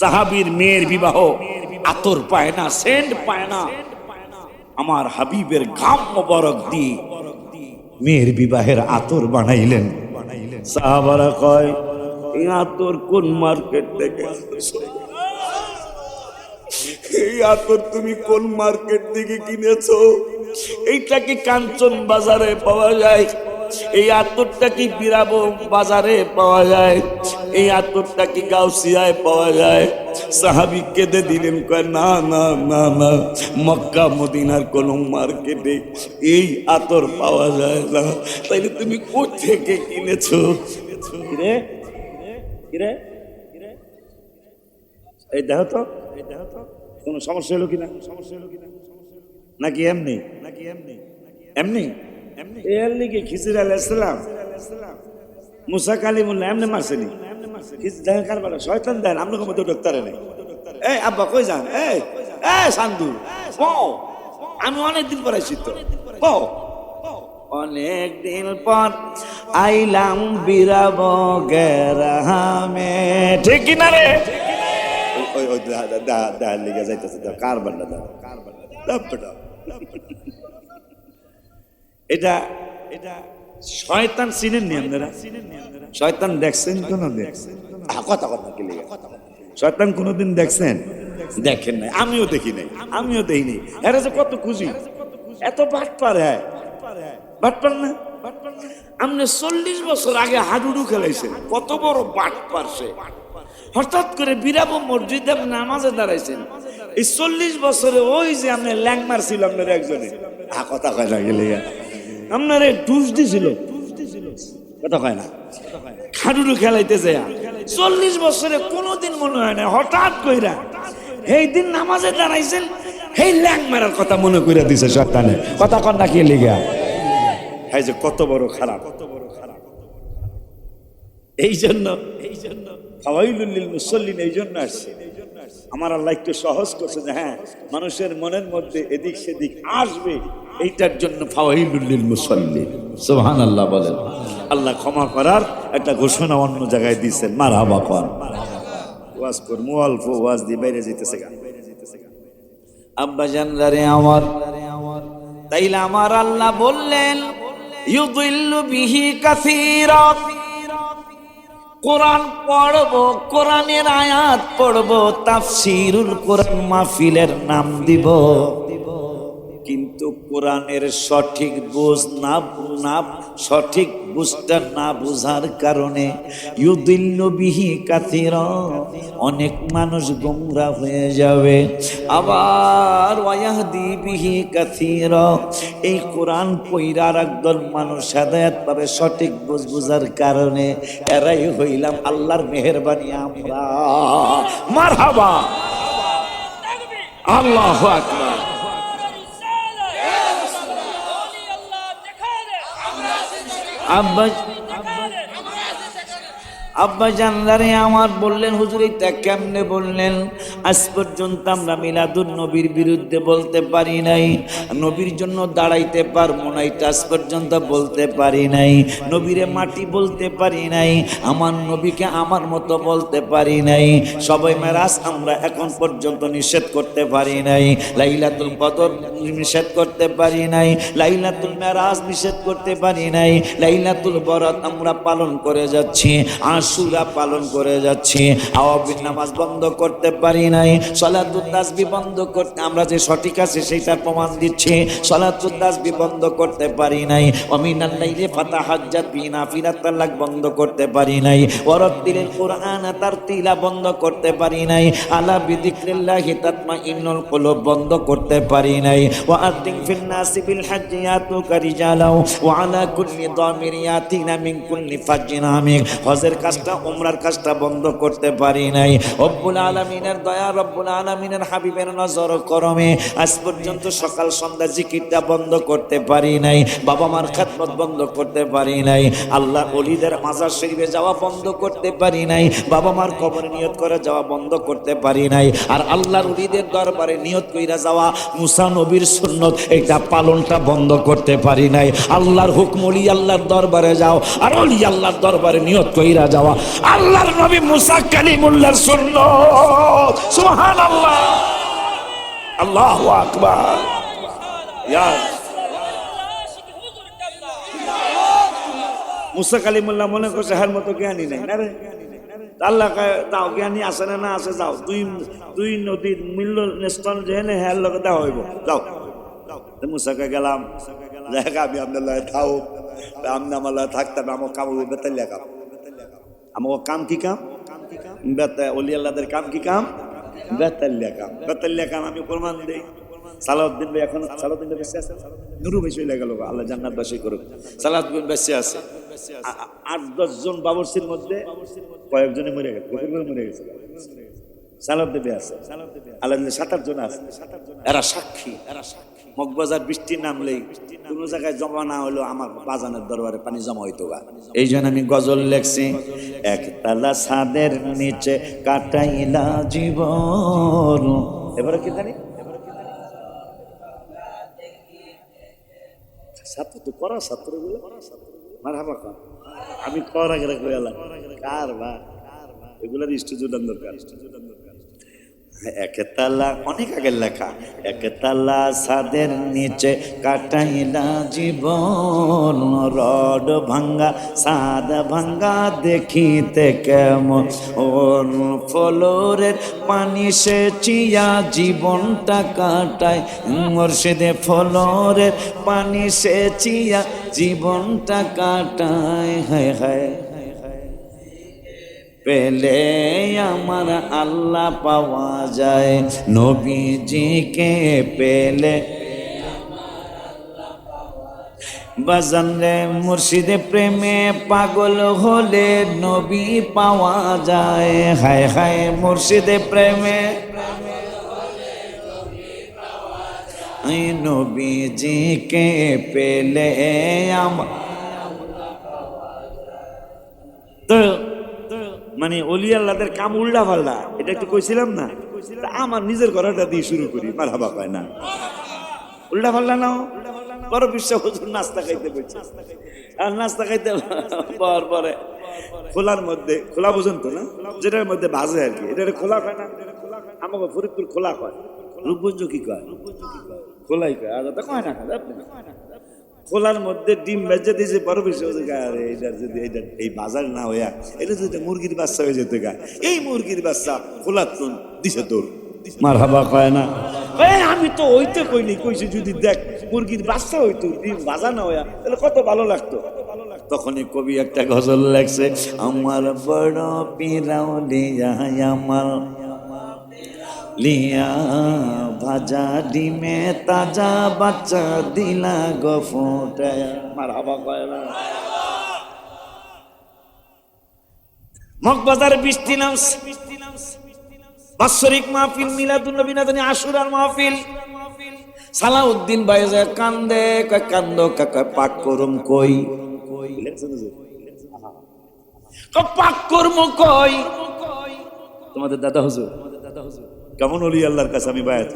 সাহাবীর মেয়ের বিবাহ। আতর পায় না, সেন্ট পায় না। আমার হাবিবের ঘাম মোবারক দিয়ে মেয়ের বিবাহের আতর বানাইলেন। সাহাবারা কয় এই আতর কোন মার্কেট থেকে এই আতর তুমি কোন মার্কেট থেকে কিনেছো? এইটা কি কাঞ্চন বাজারে পাওয়া যায়? এই আতরটা কি বিরাবো বাজারে পাওয়া যায়? এই আতরটা কি গাউসিয়ায় পাওয়া যায়? সাহাবি কেঁদে দিলেন, কয়, না না না না, মক্কা, মদিনার কোন মার্কেটে এই আতর পাওয়া যায় না। তাইলে তুমি কোথেকে কিনেছো? কিরে? কিরে? এই দেখো তো এই দেখো তো, কোনো সমস্যা হলো কিনা? সমস্যা হলো কিনা? নাকি এমনি? নাকি এমনি? এমনি? এমনি কি খিজির আলাইসালাম মুসা কালিমুল্লাহ এমনি মারছেনি দেখেন কার বলে শয়তান দেন আপনার মধ্যে ডক্টরে নেই এই আব্বা কই যান এই এই সান্দু কও আমি অনেক দিন পরে আইছি তো কও অনেক দিন পর আইলাম বিরাব গেরামে ঠিক কিনা রে ওই ওই দা দা দা লেগে যাইতেছে কার বান্ডা দা কার বেটা এটা এটা শয়তান চিনেন নি আপনারা শয়তান দেখছেন কোন দেখছেন কথা কথা কি শয়তান কোনোদিন দেখছেন? দেখেন নাই। আমিও দেখি নাই। আমিও দেখি নাই। এরা যে কত খুশি। এত বাট পার। হ্যাঁ বাট পার না? আপনি চল্লিশ বছর আগে হাডুডু খেলাইছেন কত বড় বাট পারছে। হঠাৎ করে বিরাব মসজিদে নামাজে দাঁড়াইছেন। এই চল্লিশ বছরে ওই যে আপনি ল্যাং মারছিল আপনার একজনে। আ কথা কয় না গেলে আপনার ডুস দিছিল কথা কয় না? খাডুডু খেলাইতে যায় চল্লিশ বছরে কোনোদিন মনে হয় না, হঠাৎ কইরা এই দিন নামাজে দাঁড়াইছেন, এই ল্যাং মারার কথা মনে কইরা দিছে সত্তানে কথা কন না কে লিগা? এই যে কত বড় খারাপ। কত বড় খারাপ এই জন্য এই জন্য ফাওয়াইলুল মুসল্লিন এই জন্য আসছে। আমার আল্লাহ একটু সহজ করছে যে হ্যাঁ মানুষের মনের মধ্যে এদিক সেদিক আসবে। এইটার জন্য ফাওয়াইলুল মুসল্লিন। সুবহান আল্লাহ বলেন। আল্লাহ ক্ষমা করার একটা ঘোষণা অন্য জায়গায় দিচ্ছেন মার হাবা কর। ওয়াজ মুয়ালফ ওয়াজ দিয়ে বাইরে যেতেছে গান আব্বা আমার। তাইলে আমার আল্লাহ বললেন, ইউদিল্লু বিহি কোরআন পড়ব কোরআনের আয়াত পড়ব তাফসিরুল কোরআন মাহফিলের নাম দিব। কিন্তু কোরআনের সঠিক বুঝ না না সঠিক বুঝটা না বুঝার কারণে ইউদিল্ল বিহি কাতির। অনেক মানুষ গোমরা হয়ে যাবে। আবার ওয়াহদি বিহি কাতির। এই কোরআন পইরার একদল মানুষ হেদায়ত পাবে সঠিক বুঝ বুঝার কারণে। এরাই হইলাম আল্লাহর মেহরবানি আমরা। মারহাবা। আল্লাহ আকবার। আব্বা আব্বা জানলারে আমার বললেন, হুজুর, এটা কেমনে বললেন? আজ পর্যন্ত আমরা মিলাদুন নবীর বিরুদ্ধে বলতে পারি নাই। নবীর জন্য দাঁড়াইতে পারব না, এটা আজ পর্যন্ত বলতে পারি নাই। নবীরে মাটি বলতে পারি নাই, আমার নবীকে আমার মতো বলতে পারি নাই। সবাই মেরাজ আমরা এখন পর্যন্ত নিষেধ করতে পারি নাই। লাইলাতুল কদর নিষেধ করতে পারি নাই, লাইলাতুল মেরাজ নিষেধ করতে পারি নাই, লাইলাতুল বরাত আমরা পালন করে যাচ্ছি। আশুরা পালন করে যাচ্ছি। আওয়াবিন নামাজ বন্ধ করতে পারি নাই। সলাতুল তাসবি বন্ধ করতে আমরা যে সঠিক আছে সেইটার প্রমাণ দিচ্ছি। সলাতুল তাসবি বন্ধ করতে পারি নাই। অমিনাল লাইলে ফাতা হাজ্জাত বিনা ফিরাত তালাক বন্ধ করতে পারি নাই। ওয়ারাত্তিলিল কুরআন তার তিলা বন্ধ করতে পারি নাই। আলা বিযিকরিল্লাহি তাতমা ইন্নুল কুলুব বন্ধ করতে পারি নাই। ওয়া আযিম ফিন নাসি বিল হাজ্জি ইয়াতুকা রিজালাও। ওয়া আলা কুল্লি দামির ইয়াতিনা মিন কুল্লি ফাজ্জিন আমিক হজের কাজটা, উমরার কাজটা বন্ধ করতে পারি নাই। রব্বুল আলামিনের দয়া, রব্বুল আলামিনের হাবিবের নজর করমে। আজ পর্যন্ত সকাল সন্ধ্যা জিকিরটা বন্ধ করতে পারি নাই, বাবা মার খাতমত বন্ধ করতে পারি নাই আল্লাহ অলিদের মাজার শরীফে যাওয়া বন্ধ করতে পারি নাই, বাবা মার কবরে নিয়ত করে যাওয়া বন্ধ করতে পারি নাই, আর আল্লাহর অলিদের দরবারে নিয়ত কইরা যাওয়া মুসা নবীর সুন্নত এটা পালনটা বন্ধ করতে পারি নাই। আল্লাহর হুকম অলি আল্লাহর দরবারে যাও, আর অলি আল্লাহর দরবারে নিয়ত কইরা যাওয়া আল্লাহর নবী মুসা কালিমুল্লাহর সুন্নত। সুবহান আল্লাহ আল্লাহ আকবার মুসা কালিমুল্লাহ মনে করছে হার মতো জ্ঞানী নাই, না রে? আল্লাহ তাও জ্ঞানী আছে না না আছে, যাও। দুই দুই নদীর মিলল নেস্তন যেহেনে হ্যার লগে দেওয়া হইব। যাও। মুসাকে গেলাম। আমি আপনার লয় থাও আপনি আমার লয় থাকতাম আমার কাম বেতালিয়া কাম আমার কাম কি কাম? বেতা অলি আল্লাহদের কাম কি কাম? বেতালিয়া কাম। বেতালিয়া কাম আমি প্রমাণ দেই। সালাউদ্দিন ভাই এখন সালাউদ্দিন ভাই বেঁচে আছে? নুরু বেশি হয়ে গেল আল্লাহ জান্নাত বাসী করুক। সালাউদ্দিন বেঁচে আছে। আট, দশ জন বাবরসির মধ্যে কয়েকজনে মরে গেছে গোপন করে মরে গেছে। সালাউদ্দিন আছে। আল্লাহ সাত, আট জন আছে। এরা সাক্ষী এরা সাক্ষী। মগবাজার বৃষ্টি নামলেই কোন জায়গায় জমা না হলো আমার বাজানের দরবারে পানি জমা হইতো গা। এই জন্য আমি গজল লেখছি একতলা ছাদের নিচে কাটাইলা জীবন। এবারে কি জানি? ছাত্র তো করা ছাত্রগুলো মার হাবা কর। আমি কর আগে রাখব এলা কার বা? এগুলোর স্টুডিও দরকার। একতলা, অনেক আগের লেখা, একতলা সাদের নিচে কাটাইলা জীবন, রড ভাঙ্গা, সাদ ভাঙ্গা, দেখিতে কেমন? ওর ফলোরের পানি সে চিয়া জীবনটা কাটায়, মুর্শিদে ফলোরের পানি সে চিয়া জীবনটা কাটায়, হায় হায়। পেলে আমার আল্লাহ পাওয়া যায়। নবীজিকে পেলে বাজানরে মুর্শিদে প্রেমে পাগল হলে নবী পাওয়া যায়। হায় হায় মুর্শিদে প্রেমে নবীজিকে পেলে আমার তো মানে অলি আল্লাহদের কাম উল্টা পাল্টা। এটা একটু কইছিলাম না? আমার নিজের ঘরটা দিয়ে শুরু করি মার হাবা কয় না। উল্টা পাল্টা নাও বড় বিশ্ব হুজুর নাস্তা খাইতে বলছে আর নাস্তা খাইতে পর পরে খোলার মধ্যে, খোলা বুঝুন তো না? যেটার মধ্যে বাজে আর কি। এটা খোলা হয় না? আমাকে ফরিদপুর খোলা কয় রূপগঞ্জ কি কয়? খোলাই কয়। আর কয় না খায় খোলার মধ্যে ডিম বেজে দিয়েছে বড় বেশি যায় আরে এটা যদি এইটা এই বাজার না হইয়া এটা যদি মুরগির বাচ্চা হয়ে যেতে গা এই মুরগির বাচ্চা খোলার তো দিছে তোর মার হাবা কয় না? আমি তো ওইতে কইনি কইছি যদি দেখ মুরগির বাচ্চা হইতো ডিম বাজা না হইয়া তাহলে কত ভালো লাগতো। তখনই কবি একটা গজল লাগছে আমার বড় পিরাও লিয়া আমার লিয়া ভাজা ডিমে তাজা বাচ্চা দিলা গো ফোটায় মার হাবা কয় না। মগবাজার বৃষ্টি নামছে। বাৎসরিক মাহফিল মিলাদুল নবী না জানি আশুরার মাহফিল। সালাউদ্দিন ভাই যায় কান্দে, কয় কান্দ কাকা পাক করুম কই? পাক করমু কই? তোমাদের দাদা হুজুর। কেমন অলি আল্লাহর কাছে আমি বায়াত।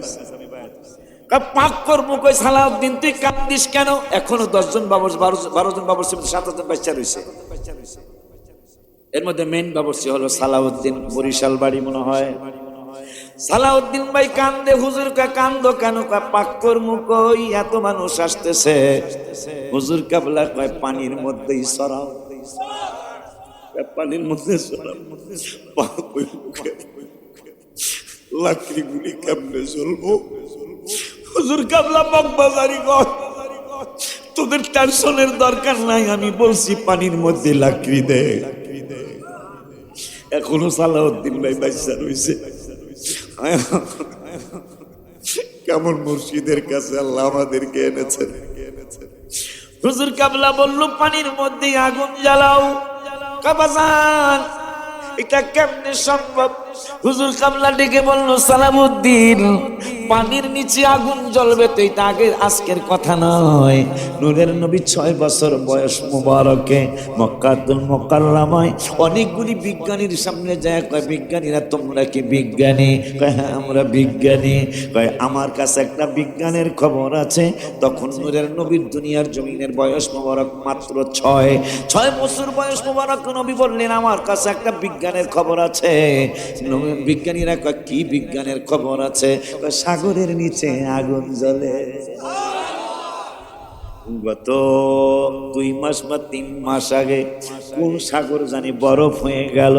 পাক করব কই সালাউদ্দিন, তুই কান্দিস কেন? এখনও দশজন বাবর বারো জন বাবরসির মধ্যে সাতজন বাচ্চা রয়েছে। এর মধ্যে মেইন বাবরসি হলো সালাউদ্দিন, বরিশাল বাড়ি মনে হয়। সালাউদ্দিন ভাই কান্দে, হুজুর কা কান্দ কেন? পাক করমু কই এত মানুষ আসতেছে। হুজুর কাবলা কয়, পানির মধ্যেই সরাও। পানির মধ্যে সরাও। লাকড়ি গুলি কেমনে চলবো? হুজুর কাবলা মগবাজারি কর তোদের টেনশনের দরকার নাই, আমি বলছি পানির মধ্যে লাকড়ি দে। এখনও সালাউদ্দিন ভাই বাচ্চা রয়েছে কেমন মুর্শিদের কাছে আল্লাহ আমাদেরকে এনেছেন। হুজুর কাবলা বলল, পানির মধ্যে আগুন জ্বালাও। কাবাজান এটা কেমনে সম্ভব? হুজুর কাবলা ডেকে বলল, সালামুদ্দিন, পানির নিচে আগুন জ্বলবে তো এটা আগে আজকের কথা নয়। নূরের নবী ছয় বছর বয়স মুবারকে, মক্কাতুল মোকাররামায় অনেকগুলি বিজ্ঞানীর সামনে যায়, কয়, বিজ্ঞানীরা তোমরা কি বিজ্ঞানী? কয় হ্যাঁ আমরা বিজ্ঞানী। কয়, আমার কাছে একটা বিজ্ঞানের খবর আছে। তখন নূরের নবীর দুনিয়ার জমিনের বয়স মোবারক মাত্র ছয়। ছয় বছর বয়স মোবারক নবী বললেন, আমার কাছে একটা বিজ্ঞানের খবর আছে। বিজ্ঞানীরা কয় কি বিজ্ঞানের খবর আছে? সাগরের নিচে আগুন জ্বলে। গত দুই মাস বা তিন মাস আগে কোন সাগর জানি বরফ হয়ে গেল।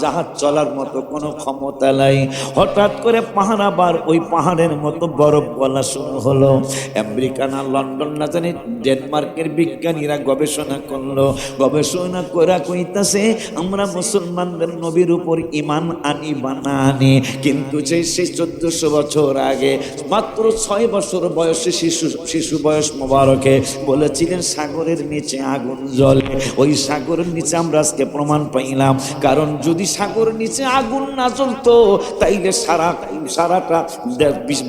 জাহাজ চলার মতো কোনো ক্ষমতা নাই। হঠাৎ করে পাহাড় আবার ওই পাহাড়ের মতো বরফ গলা শুরু হলো। আমেরিকা না লন্ডন না জানি, ডেনমার্কের বিজ্ঞানীরা গবেষণা করল। গবেষণা করে কইতাছে, আমরা মুসলমানদের নবীর উপর ইমান আনি বা না আনি। কিন্তু যে সেই চোদ্দশো বছর আগে, মাত্র ছয় বছর বয়সে শিশু শিশু বয়স মোবারকে বলেছিলেন, সাগরের নিচে আগুন জলে ওই সাগরের নিচে আমরা আজকে প্রমাণ পাইলাম। কারণ যদি সাগরের নিচে আগুন না জ্বলতো, তাইলে সারা সারাটা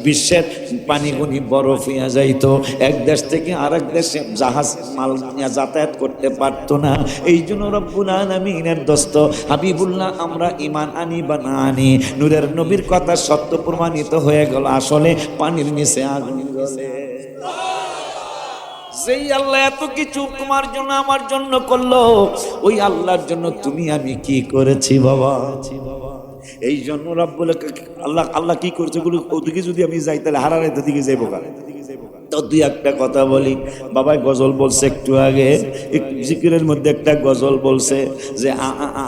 বিশ্বের পানিগুনি বরফ হইয়া যাইতো। এক দেশ থেকে আরেক দেশে জাহাজ মাল যাতায়াত করতে পারতো না। এই জন্য রব্বুল আলমিনের দোস্ত, হাবিবুল্লাহ, আমরা ইমান আনি বা না আনি, নূরের নবীর কথা সত্য প্রমাণিত হয়ে গেল। আসলে পানির নিচে আগুন জ্বলে। যেই আল্লাহ এত কিছু তোমার জন্য আমার জন্য করল, ওই আল্লাহর জন্য তুমি আমি কি করেছি বাবা? এই জন্য রব্বুল আল্লাহ আল্লাহ কি করছে ওগুলো ওদিকে যদি আমি যাই, তাহলে হারারে দিকে যাইবো কার? তো দুই একটা কথা বলি। বাবাই গজল বলছে একটু আগে জিকিরের মধ্যে একটা গজল বলছে যে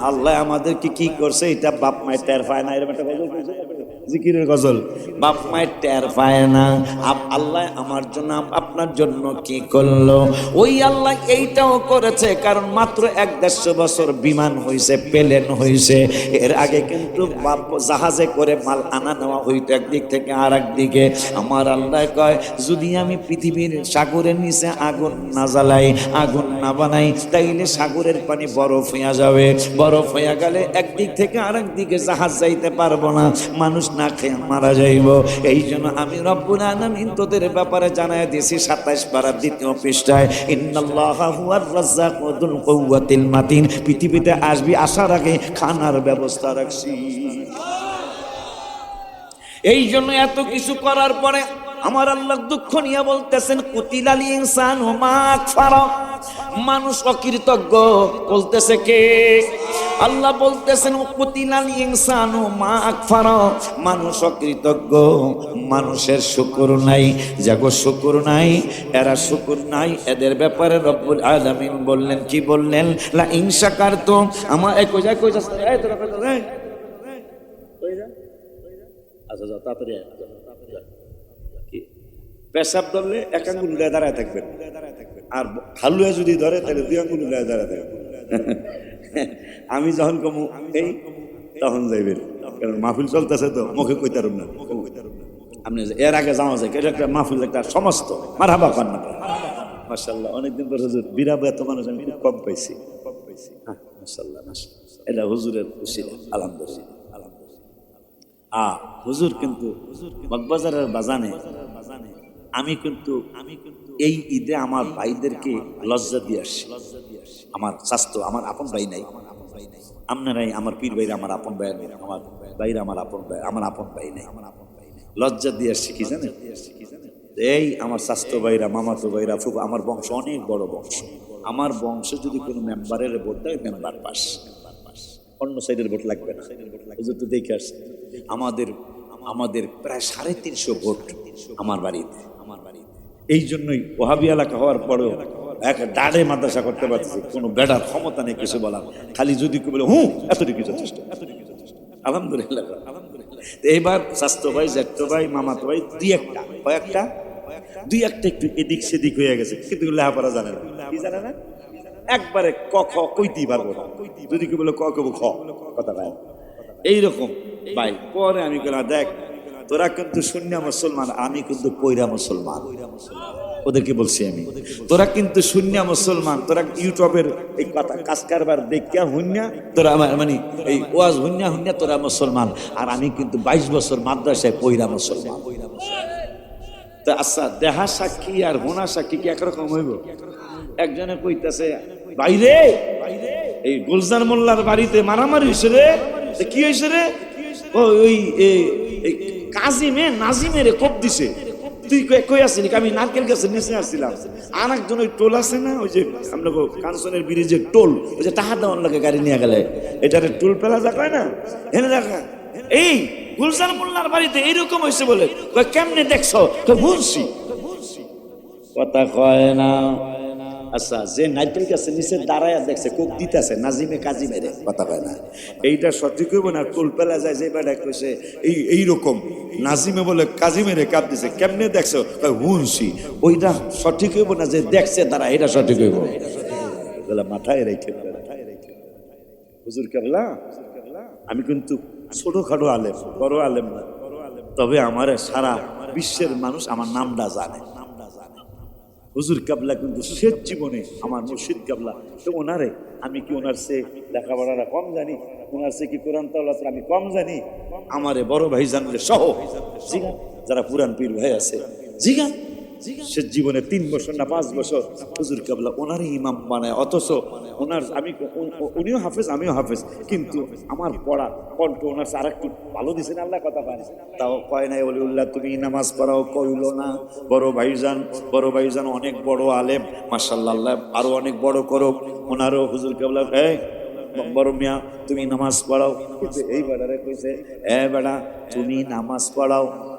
আল্লাহ আমাদেরকে কি করছে? এটা বাপ মায়ের টের পায় না, এরকম একটা গজল জিকিরের গজল। বাপ মায়ের টের পায় না। আপ- আল্লাহ আমার জন্য আপনার জন্য কি করল? ওই আল্লাহ এইটাও করেছে, কারণ মাত্র এক দেড়শো বছর বিমান হয়েছে প্লেন হয়েছে এর আগে কিন্তু বাপ জাহাজে করে মাল আনা নেওয়া হইতো একদিক থেকে আর দিকে। আমার আল্লাহ কয়, যদি আমি পৃথিবীর সাগরের নিচে আগুন না জ্বালাই, আগুন না বানাই, তাইলে সাগরের পানি বরফ হইয়া যাবে। বরফ হইয়া গেলে একদিক থেকে আরেক দিকে জাহাজ যাইতে পারব না। মানুষ না খেয়ে মারা যাইব। এই জন্য আমি রব্বুল আলামিন তোদের ব্যাপারে জানাই দিয়েছি সাতাইশ পারার দ্বিতীয় পৃষ্ঠায়, ইন্নাল্লাহ হুয়ার রাজ্জাক ওয়াদুল কুওয়াতিল মাতিন। পৃথিবীতে আসবি আসার আগে খানার ব্যবস্থা রাখছি। এই জন্য এত কিছু করার পরে আমার আল্লাহ দুঃখ নিয়ে বলতেছেন, কুতিলালি ইনসান মানুষ অকৃতজ্ঞ, বলতেছে কে? আল্লাহ বলতেছেন কুতিলাল ইনসান ও মাক মানুষ অকৃতজ্ঞ মানুষের শুকুর নাই। যাগো শুকুর নাই এরা শুকুর নাই। এদের ব্যাপারে রব্বুল আলামিন বললেন কি বললেন? লা ইনশাকার তো আমার এই কইজা কইজা এই তোরা কইজা এই কইজা আচ্ছা আয়, যাও, তাড়াতাড়ি আয়। কি? পেশাব ধরলে এক আঙ্গুল দাঁড়ায় থাকবেন। আর হালুয়া যদি ধরে তাহলে দুই আঙ্গুল দাঁড়ায় থাকবেন। আমি যখন কমু এই তখন যাইবেন কারণ মাহফিল চলতেছে তো মুখে কইতারুম না। আপনি যে এর আগে যাওয়া যায় এটা একটা মাহফিল একটা সমস্ত মারহাবা পান না। মাসাল্লাহ অনেকদিন পর হুজুর বিরাব এত মানুষ আমি খুব কম পাইছি। কম পাইছি হ্যাঁ মাসাল্লাহ মাসাল্লাহ এটা হুজুরের উসিলা আলহামদুলিল্লাহ। আ হুজুর কিন্তু বাগবাজারের বাজানে আমি কিন্তু আমি কিন্তু এই ঈদে আমার ভাইদেরকে লজ্জা দিয়ে আসি আমার স্বাস্থ্য আমার আপন ভাই নাই। আপনারাই আমার পীর ভাইরা আমার আপন ভাই নাই আমার ভাইরা আমার আপন ভাই আমার আপন ভাই নাই। লজ্জা দিয়ে আসছি কি জানেন? এই আমার স্বাস্থ্য ভাইরা মামাতো ভাইরা ফুফ আমার বংশ অনেক বড় বংশ। আমার বংশে যদি কোনো মেম্বারের ভোট দেয় মেম্বার পাস। অন্য সাইডের ভোট লাগবে না। হুজুর তো দেখে আসছে। আমাদের আমাদের প্রায় সাড়ে তিনশো ভোট আমার আমার বাড়িতে। এই জন্যই ওহাবি এলাকা হওয়ার পরেও এক ডাড়ে মাদ্রাসা করতে পারতেছি, কোনো বেড়ার ক্ষমতা নেই কিছু বলার। খালি যদি কেউ বলে, হুঁ, এতটুকু যথেষ্ট আলহামদুলিল্লাহ এইবার স্বাস্থ্য ভাই, জ্যেষ্ঠ ভাই, মামাতো ভাই, দুই একটা, কয়েকটা, দুই একটা একটু এদিক সেদিক হয়ে গেছে, কিন্তু লেহাপড়া জানে না। জানে না? একবারে ক, খ, কইতেই পারব না। যদি কি বলে ক কব খ, কথা ভাই এইরকম, ভাই, পরে আমি বললাম দেখ তোরা কিন্তু শূন্য মুসলমান, আমি কিন্তু পৈরা মুসলমান। ওদেরকে বলছি আমি? তোরা কিন্তু শূন্য মুসলমান, তোরা ইউটিউবের এই কথা কাজ কারবার দেখিয়া হুন্যা তোরা আমার মানে এই ওয়াজ হুন্যা হুন্যা তোরা মুসলমান। আর আমি কিন্তু বাইশ বছর মাদ্রাসায় পৈরা মুসলমান। তা আচ্ছা দেহা সাক্ষী আর হোনা সাক্ষী কি একরকম হইব? একজনে কইতাছে, বাইরে, এই গুলজার মোল্লার বাড়িতে মারামারি হয়েছে রে। কি হয়েছে রে? ওই এই কাজিমে নাজিমের কোপ দিছে। তুই কই- আসিনি? আমি নারকেল গাছের নিচে আসছিলাম। আর একজন ওই টোল আছে না ওই যে আমরা কাঞ্চনের ব্রিজের টোল ওই যে টাকা দেওয়ার লাগে গাড়ি নিয়ে গেলে। এটারে টোল পেলা যা কয় না? হেনে দেখা। এই গুলজার মোল্লার বাড়িতে এইরকম হয়েছে বলে। কেমনে দেখছ? কয়, বলছি কথা কয় না। আচ্ছা যে নাইটেল গাছে নিচে দাঁড়ায় দেখছে, কোক দিতেছে, নাজিমে কাজী মেরে কথা কয় না। এইটা সঠিক হইব না? টোল পেলা যায়, যে বেটা কইছে, এই এইরকম নাজিমে বলে কাজী মেরে কাপ দিছে, কেমনে দেখছ? হুনছি। ওইটা সঠিক হইব না? যে দেখছে তারা, এটা সঠিক হইব। বলে মাথায় রেখে হুজুর কেবলা, আমি কিন্তু ছোটখাটো আলেম, বড় আলেম না। তবে আমার সারা বিশ্বের মানুষ আমার নামটা জানে। হুজুর কাবলা কিন্তু শেষ জীবনে আমার মুর্শিদ কাবলা। তো ওনারে আমি কি ওনার সে লেখাপড়াটা কম জানি? ওনার সে কি কোরআন তাওলা আমি কম জানি? আমারে বড় ভাই জানলে সহ। জিগান, যারা পুরান পীর ভাই আছে, জিগান। সে জীবনে তিন বছর না পাঁচ বছর হুজুর কাবলা ওনারই ইমাম বানায়, অথচ ওনার আমি উনিও হাফেজ, আমিও হাফেজ, কিন্তু আমার পড়া কণ্ঠ ওনার আর একটু ভালো দিছেন, আল্লাহ কথা পায় তাও কয় নাই, বলি, উল্লাহ, তুমি নামাজ পড়াও, কইল না। বড় ভাইজান বড় ভাইজান অনেক বড় আলেম মার্শাল্লাহ আল্লাহ আরও অনেক বড় করো ওনারও হুজুর কাবলা এই বড় মিয়া, তুমি নামাজ পড়াও। এই বেড়ারে কইছে, এ বেড়া, তুমি নামাজ পড়াও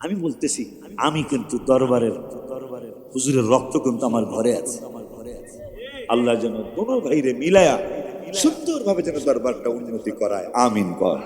আমি বলতেছি, আমি কিন্তু দরবারের দরবারের হুজুরের রক্ত কিন্তু আমার ঘরে আছে আমার ঘরে আছে। আল্লাহ যেন দোনো ভাইরে মিলায়া সুন্দরভাবে যেন দরবারটা উন্নতি করায়, আমিন কর।